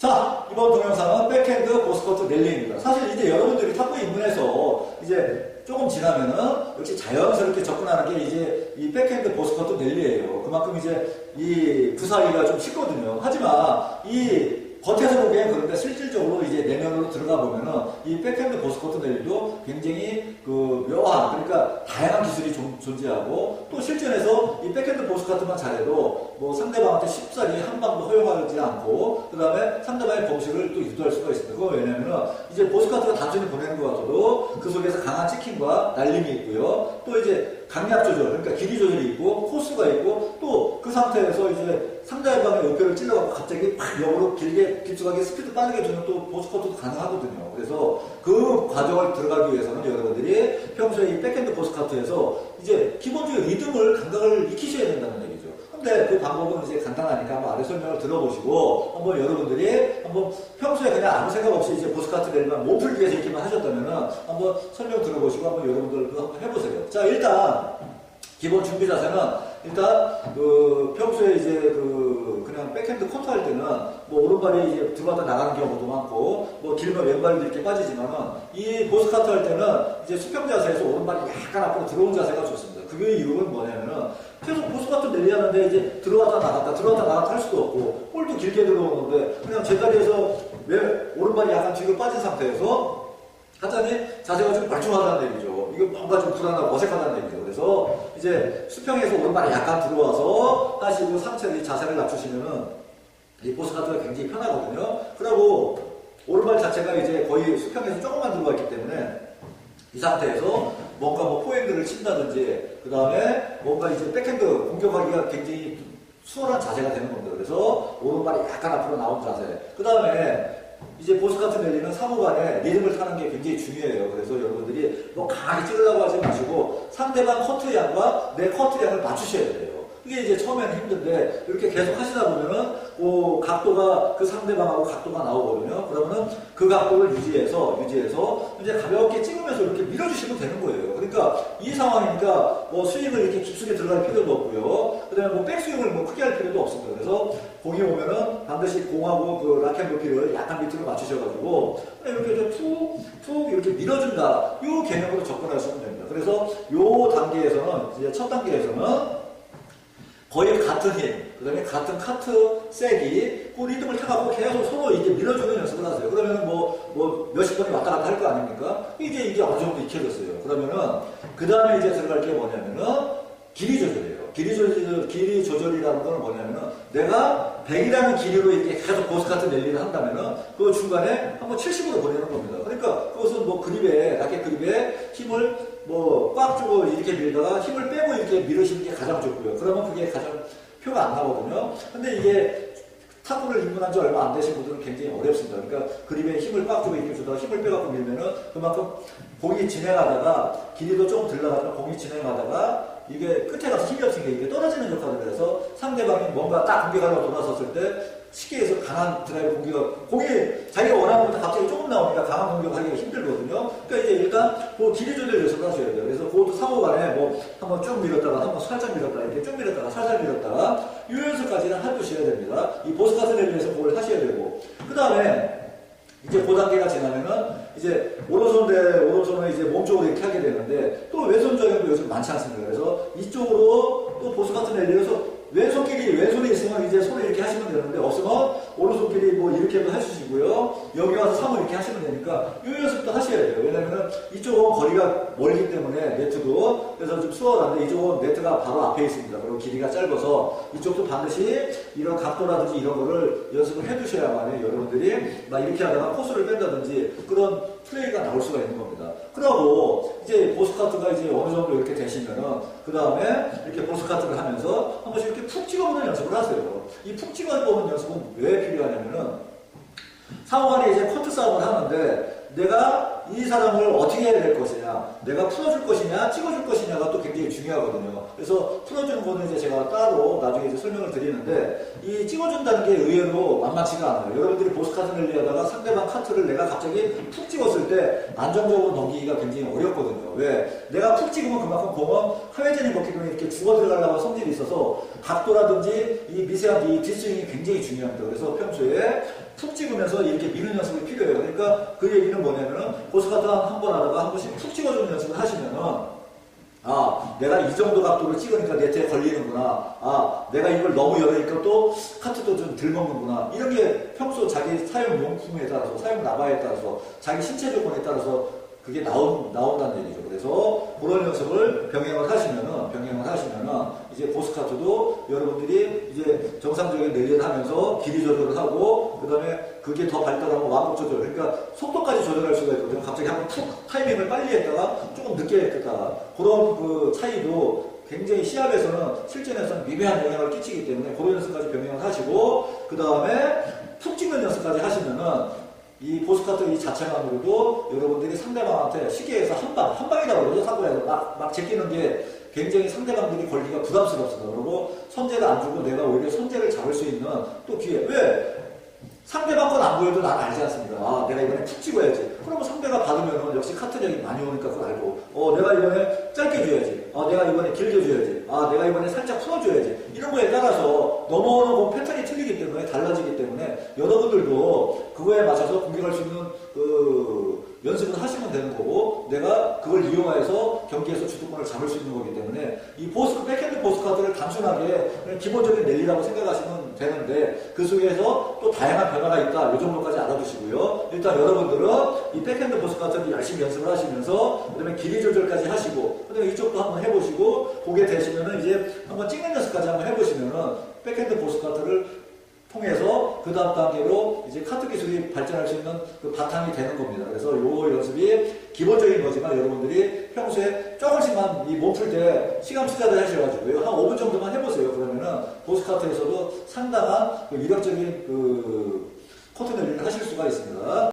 자, 이번 동영상은 백핸드 보스커트 랠리입니다. 사실 이제 여러분들이 탁구 입문해서 이제 조금 지나면은 역시 자연스럽게 접근하는 게 이제 이 백핸드 보스커트 랠리예요. 그만큼 이제 이 부사위가 좀 쉽거든요. 하지만 이 겉에서 보기엔 그런데 실질적으로 이제 내면으로 들어가 보면은 이 백핸드 보스코트 넬도 굉장히 그 묘한 그러니까 다양한 기술이 존, 존재하고 또 실전에서 이 백핸드 보스코트만 잘해도 뭐 상대방한테 쉽사리 한 방도 허용하지 않고 그 다음에 상대방의 범실을 또 유도할 수가 있습니다. 그거 왜냐면은 이제 보스코트가 단순히 보내는 것 같아도 그 속에서 강한 치킨과 날림이 있고요. 또 이제 강약 조절 그러니까 길이 조절이 있고 코스가 있고 또 그 상태에서 이제 상대방의 의표를 찔러갖고 갑자기 팍 역으로 길게 깊숙하게 스피드 빠르게 주는 또 보스커트도 가능하거든요. 그래서 그 과정을 들어가기 위해서는 여러분들이 평소에 이 백핸드 보스커트에서 이제 기본적인 리듬을 감각을 익히셔야 된다는 얘기죠. 근데 그 방법은 이제 간단하니까 한번 아래 설명을 들어보시고 한번 여러분들이 한번 평소에 그냥 아무 생각 없이 이제 보스카트 내리만 몸 풀기 위해서 이렇게만 하셨다면은 한번 설명 들어보시고 한번 여러분들 그거 한번 해보세요. 자 일단 기본 준비 자세는 일단 그 평소에 이제 그 그냥 백핸드 커트 할 때는 뭐 오른발이 이제 들어갔다 나가는 경우도 많고 뭐 길면 왼발도 이렇게 빠지지만은 이 보스 카트 할 때는 이제 수평 자세에서 오른발이 약간 앞으로 들어온 자세가 좋습니다. 그게 이유는 뭐냐면은 계속 보스 카트 내리하는데 이제 들어왔다 나갔다 들어왔다 나갔다 할 수도 없고 볼도 길게 들어오는데 그냥 제자리에서 왜 오른발이 약간 뒤로 빠진 상태에서 하자니 자세가 좀 말중하다는 얘기죠. 이거 뭔가 좀 불안하고 어색하다는 얘기죠. 그래서 이제 수평에서 오른발이 약간 들어와서 하시고 상체의 자세를 낮추시면은 이 보스 카트가 굉장히 편하거든요. 그리고 오른발 자체가 이제 거의 수평에서 조금만 들어와 있기 때문에 이 상태에서 뭔가 뭐 포핸드를 친다든지 그 다음에 뭔가 이제 백핸드 공격하기가 굉장히 수월한 자세가 되는 겁니다. 그래서 오른발이 약간 앞으로 나온 자세. 그 다음에 이제 보스 같은 랠리는 상호간에 리듬을 타는 게 굉장히 중요해요. 그래서 여러분들이 뭐 강하게 찌르려고 하지 마시고 상대방 커트 양과 내 커트 양을 맞추셔야 돼요. 이게 이제 처음에는 힘든데 이렇게 계속 하시다 보면은 그 각도가 그 상대방하고 각도가 나오거든요. 그러면은 그 각도를 유지해서 유지해서 이제 가볍게 찍으면서 이렇게 밀어주시면 되는 거예요. 그러니까 이 상황이니까 뭐 스윙을 이렇게 깊숙이 들어갈 필요도 없고요. 그다음에 뭐 백스윙을 뭐 크게 할 필요도 없습니다. 그래서 공이 오면은 반드시 공하고 그 라켓 높이를 약간 밑으로 맞추셔가지고 이렇게 좀 툭, 툭 이렇게 밀어준다. 이 개념으로 접근하시면 됩니다. 그래서 이 단계에서는 이제 첫 단계에서는 거의 같은 힘, 그 다음에 같은 카트 세기, 그 리듬을 타가고 계속 서로 이제 밀어주는 연습을 하세요. 그러면 뭐, 뭐, 몇십 번이 왔다 갔다 할 거 아닙니까? 이제 이게 어느 정도 익혀졌어요. 그러면은, 그 다음에 이제 들어갈 게 뭐냐면은, 길이 조절이에요. 길이 조절, 길이 조절이라는 건 뭐냐면은, 내가 100이라는 길이로 이렇게 계속 보스 같은 랠리를 한다면은, 그 중간에 한번 70으로 보내는 겁니다. 그러니까 그것은 뭐 그립에, 라켓 그립에 힘을 뭐 꽉 주고 이렇게 밀다가 힘을 빼고 이렇게 밀으시는 게 가장 좋고요. 그러면 그게 가장 표가 안 나거든요. 근데 이게 탁구를 입문한 지 얼마 안 되신 분들은 굉장히 어렵습니다. 그러니까 그립에 힘을 꽉 주고 이렇게 주다가 힘을 빼갖고 밀면은 그만큼 공이 진행하다가 길이도 조금 들러가면 공이 진행하다가 이게 끝에 가서 힘이 없으니까 이게 떨어지는 역할을 해서 상대방이 뭔가 딱 공격하려고 돌아섰을 때 쉽게 해서 강한 드라이브 공격, 공이 자기가 원하는 것보다 갑자기 조금 나오니까 강한 공격하기가 힘들거든요. 그러니까 이제 일단 그 길이 조절 연습을 하셔야 돼요. 그래서 그것도 상호 간에 뭐 한번 쭉 밀었다가 한번 살짝 밀었다가 이렇게 쭉 밀었다가 살짝 밀었다가 이 연습까지는 해두셔야 됩니다. 이 보스 카트를 위해서 그걸 하셔야 되고 그 다음에 이제 그 단계가 지나면은 이제 오른손 대 오른손을 이제 몸쪽으로 이렇게 하게 되는데 또 왼손 적용도 요즘 많지 않습니다. 그래서 이쪽으로 또 보스 같은 랠리에서 왼손끼리 왼손에 있으면 이제 손을 이렇게 하시면 되는데 없으면 손끼리 뭐 이렇게도 해주시고요. 여기 와서 3을 이렇게 하시면 되니까 이 연습도 하셔야 돼요. 왜냐면은 이쪽은 거리가 멀기 때문에 네트도 그래서 좀 수월한데 이쪽은 네트가 바로 앞에 있습니다. 그리고 길이가 짧아서 이쪽도 반드시 이런 각도라든지 이런 거를 연습을 해두셔야만 여러분들이 막 이렇게 하다가 코스를 뺀다든지 그런 플레이가 나올 수가 있는 겁니다. 그러고 이제 보스카트가 이제 어느 정도 이렇게 되시면은 그 다음에 이렇게 보스카트를 하면서 한 번씩 이렇게 푹 찍어보는 연습을 하세요. 이 푹 찍어보는 연습은 왜 필요하냐 면은 상호간에 이제 커트 싸움을 하는데 내가 이 사람을 어떻게 해야 될 것이냐, 내가 풀어줄 것이냐, 찍어줄 것이냐가 또 굉장히 중요하거든요. 그래서 풀어주는 거는 이제 제가 따로 나중에 이제 설명을 드리는데 이 찍어준다는 게 의외로 만만치가 않아요. 여러분들이 보스 카트를 하다가 상대방 카트를 내가 갑자기 푹 찍었을 때 안정적으로 넘기기가 굉장히 어렵거든요. 왜? 내가 푹 찍으면 그만큼 공은 하회전이 먹기 때문에 이렇게 죽어 들어가려고 성질이 있어서 각도라든지 이 미세한 이 뒷스윙이 굉장히 중요합니다. 그래서 평소에 푹 찍으면서 이렇게 미는 연습이 필요해요. 그러니까 그 얘기는 뭐냐면은 보스카트 한번 하다가 한 번씩 푹 찍어주는 연습을 하시면은 아, 내가 이 정도 각도로 찍으니까 네트에 걸리는구나. 아, 내가 이걸 너무 열으니까 또 카트도 좀 덜 먹는구나. 이런 게 평소 자기 사용 용품에 따라서, 사용 나바에 따라서, 자기 신체 조건에 따라서 그게 나온, 나온다는 얘기죠. 그래서 그런 연습을 병행을 하시면은, 병행을 하시면은, 이제 보스카트도 여러분들이 이제 정상적인 랠리를 하면서 길이 조절을 하고, 그 다음에 그게 더 발달하면 완급 조절, 그러니까 속도까지 조절할 수가 있거든요. 갑자기 한번 툭 타이 밍을 빨리 했다가 조금 늦게 했다가, 그런 그 차이도 굉장히 시합에서는 실전에서는 미묘한 영향을 끼치기 때문에 그런 연습까지 병행을 하시고, 그 다음에 툭 찍는 연습까지 하시면은 이 보스카트 이 자체만으로도 여러분들이 상대방한테 시계에서 한 방, 한 방이라고 그러죠, 사고에서. 막, 막 제끼는 게 굉장히 상대방들이 걸리기가 부담스럽습니다. 그리고 선제를 안 주고 내가 오히려 선제를 잡을 수 있는 또 기회. 왜? 상대방 건 안 보여도 난 알지 않습니까? 아, 내가 이번에 툭 찍어야지. 그러면 상대가 받으면은 역시 카트력이 많이 오니까 그걸 알고, 어, 내가 이번에 짧게 줘야지. 아, 내가 이번에 길게 줘야지. 아, 내가 이번에 살짝 풀어줘야지. 이런 거에 따라서 넘어오는 건 패턴이 틀리기 때문에, 달라지기 때문에, 여러분들도 그거에 맞춰서 공격할 수 있는, 그, 연습을 하시면 되는 거고, 내가 그걸 이용해서 경기에서 주도권을 잡을 수 있는 거기 때문에, 이 보스, 백핸드 보스 카드를 단순하게 기본적인 랠리라고 생각하시면 되는데, 그 속에서 또 다양한 변화가 있다. 이 정도까지 알아두시고요. 일단 여러분들은 이 백핸드 보스 카드를 열심히 연습을 하시면서, 그 다음에 길이 조절까지 하시고, 그 다음에 이쪽도 한번 해보시고, 그게 되시면은 이제 한번 찍는 연습까지 한번 해보시면은, 백핸드 보스 카드를 통해서 그 다음 단계로 이제 카트 기술이 발전할 수 있는 그 바탕이 되는 겁니다. 그래서 요 연습이 기본적인 거지만 여러분들이 평소에 조금씩만 이 몸풀 때 시간 투자를 하셔가지고요. 한 5분 정도만 해보세요. 그러면은 보스카트에서도 상당한 그 위력적인 그 코트 랠리를 하실 수가 있습니다.